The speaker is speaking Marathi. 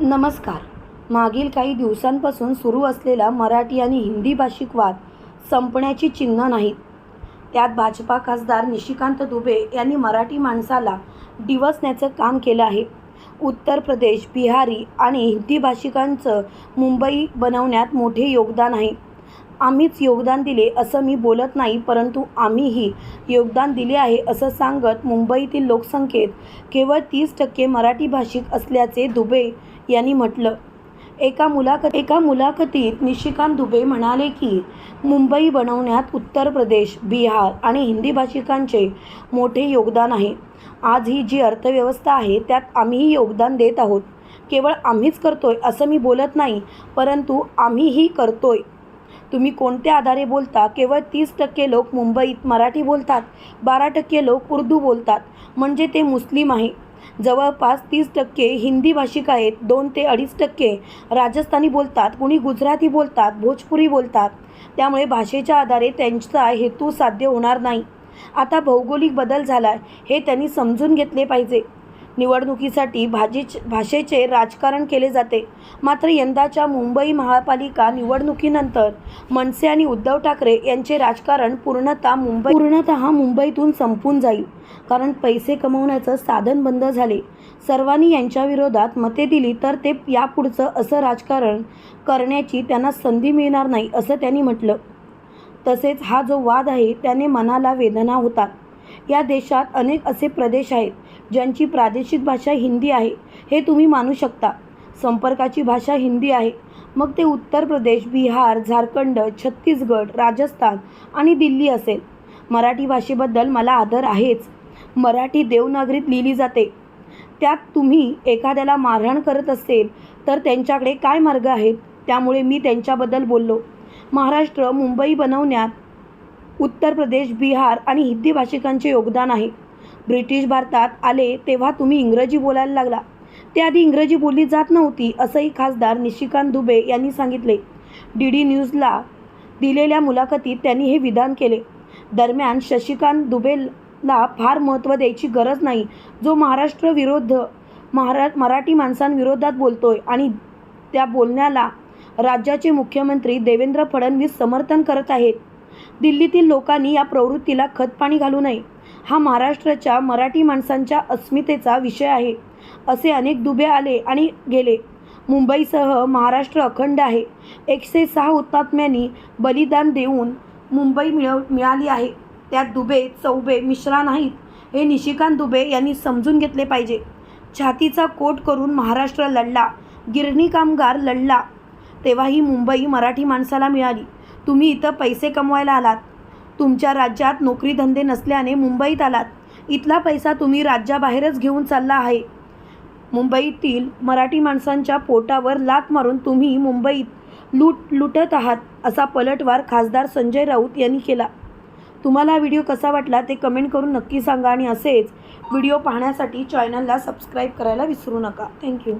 नमस्कार. मागील काही दिवसांपासून सुरू असलेला मराठी आणि हिंदी भाषिक वाद संपण्याची चिन्ह नाहीत. त्यात भाजपा खासदार निशिकांत दुबे यांनी मराठी माणसाला डिवसण्याचं काम केलं आहे. उत्तर प्रदेश बिहारी आणि हिंदी भाषिकांचं मुंबई बनवण्यात मोठे योगदान आहे. आम्हीच योगदान दिले असं मी बोलत नाही परंतु आम्हीही योगदान दिले आहे असं सांगत मुंबईतील लोकसंख्येत केवळ तीस टक्के मराठी भाषिक असल्याचे दुबे यांनी म्हटलं. एका मुलाखत एका मुलाखतीत निशिकांत दुबे म्हणाले की मुंबई बनवण्यात उत्तर प्रदेश बिहार आणि हिंदी भाषिकांचे मोठे योगदान आहे. आज ही जी अर्थव्यवस्था आहे त्यात आम्हीही योगदान देत आहोत. केवळ आम्हीच करतोय असं मी बोलत नाही परंतु आम्हीही करतोय. तुम्ही कोणत्या आधारे बोलता? केवळ तीस टक्के लोक मुंबईत मराठी बोलतात बारा टक्के लोक उर्दू बोलतात. म्हणजे ते मुस्लिम आहे. जवळपास तीस टक्के हिंदी भाषिक आहेत दोन ते अडीच टक्के राजस्थानी बोलतात कुणी गुजराती बोलतात भोजपुरी बोलतात. त्यामुळे भाषेच्या आधारे त्यांचा हेतू साध्य होणार नाही. आता भौगोलिक बदल झाला हे त्यांनी समजून घेतले पाहिजे. निवडणुकीसाठी भाजीच भाषेचे राजकारण केले जाते. मात्र यंदाच्या मुंबई महापालिका निवडणुकीनंतर मनसे आणि उद्धव ठाकरे यांचे राजकारण पूर्णतः मुंबई पूर्णतः मुंबईतून संपून जाईल. कारण पैसे कमवण्याचं साधन बंद झाले. सर्वांनी यांच्या विरोधात मते दिली तर ते यापुढचं असं राजकारण करण्याची त्यांना संधी मिळणार नाही असं त्यांनी म्हटलं. तसेच हा जो वाद आहे त्याने मनाला वेदना होतात. या देशात अनेक असे प्रदेश आहेत ज्यांची प्रादेशिक भाषा हिंदी आहे. हे तुम्ही मानू शकता. संपर्काची भाषा हिंदी आहे. मग ते उत्तर प्रदेश बिहार झारखंड छत्तीसगड राजस्थान आणि दिल्ली असेल. मराठी भाषेबद्दल मला आदर आहेच. मराठी देवनागरीत लिहिली जाते. त्यात तुम्ही एखाद्याला मारहाण करत असेल तर त्यांच्याकडे काय मार्ग आहेत? त्यामुळे मी त्यांच्याबद्दल बोललो. महाराष्ट्र मुंबई बनवण्यात उत्तर प्रदेश बिहार आणि हिंदी भाषिकांचे योगदान आहे. ब्रिटिश भारतात आले तेव्हा तुम्ही इंग्रजी बोलायला लागला. त्याआधी इंग्रजी बोलली जात नव्हती असंही खासदार निशिकांत दुबे यांनी सांगितले. डी डी न्यूजला दिलेल्या मुलाखतीत त्यांनी हे विधान केले. दरम्यान शशिकांत दुबेला फार महत्त्व द्यायची गरज नाही. जो महाराष्ट्र विरोध महारा मराठी माणसांविरोधात बोलतोय आणि त्या बोलण्याला राज्याचे मुख्यमंत्री देवेंद्र फडणवीस समर्थन करत आहेत दिल्लीतील लोकांनी या प्रवृत्तीला खतपाणी घालू नये. हा महाराष्ट्राच्या मराठी माणसांच्या अस्मितेचा विषय आहे असे अनेक दुबे आले आणि गेले. मुंबईसह महाराष्ट्र अखंड आहे. एकशे सहा हुतात्म्यांनी बलिदान देऊन मुंबई मिळव मिळाली आहे. त्यात दुबे चौबे मिश्रा नाहीत हे निशिकांत दुबे यांनी समजून घेतले पाहिजे. छातीचा कोट करून महाराष्ट्र लढला गिरणी कामगार लढला तेव्हा ही मुंबई मराठी माणसाला मिळाली. तुम्ही इथं पैसे कमवायला आलात. तुमच्या राज्यात नोकरी धंदे नसल्याने मुंबईत आलात. इथला पैसा तुम्ही राज्याबाहेरच घेऊन चालला आहे. मुंबईतील मराठी माणसांच्या पोटावर लात मारून तुम्ही मुंबईत लूट लुटत आहात असा पलटवार खासदार संजय राऊत यांनी केला. तुम्हाला हा व्हिडिओ कसा वाटला ते कमेंट करून नक्की सांगा आणि असेच व्हिडिओ पाहण्यासाठी चॅनलला सबस्क्राईब करायला विसरू नका. थँक्यू.